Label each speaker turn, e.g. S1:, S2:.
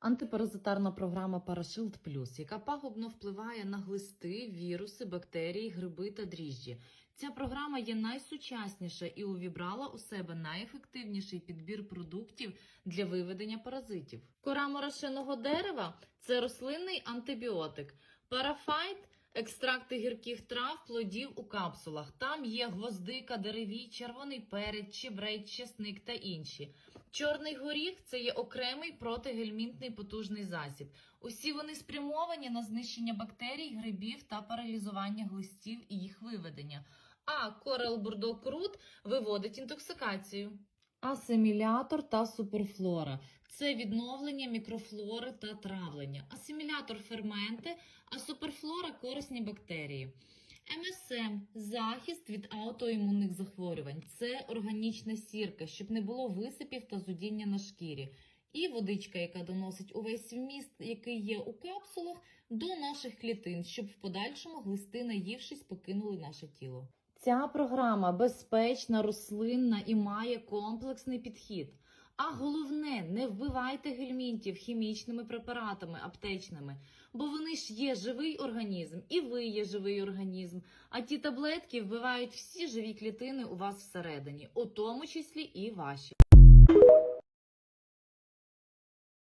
S1: Антипаразитарна програма Парашилд Плюс, яка пагубно впливає на глисти, віруси, бактерії, гриби та дріжджі. Ця програма є найсучасніша і увібрала у себе найефективніший підбір продуктів для виведення паразитів. Кора морошиного дерева це рослинний антибіотик. Парафайт екстракти гірких трав, плодів у капсулах. Там є гвоздика, деревій, червоний перець, чебрець, чесник та інші. Чорний горіх це є окремий протигельмінтний потужний засіб. Усі вони спрямовані на знищення бактерій, грибів та паралізування глистів і їх виведення. А корел бурдокрут виводить інтоксикацію. Асимілятор та суперфлора це відновлення мікрофлори та травлення. Асимілятор ферменти, а суперфлора корисні бактерії. МСМ захист від аутоімунних захворювань. Це органічна сірка, щоб не було висипів та зудіння на шкірі. І водичка, яка доносить увесь вміст, який є у капсулах, до наших клітин, щоб в подальшому глисти, наївшись, покинули наше тіло. Ця програма безпечна, рослинна і має комплексний підхід. А головне, не вбивайте гельмінтів хімічними препаратами аптечними, бо вони ж є живий організм, і ви є живий організм. А ті таблетки вбивають всі живі клітини у вас всередині, у тому числі і ваші.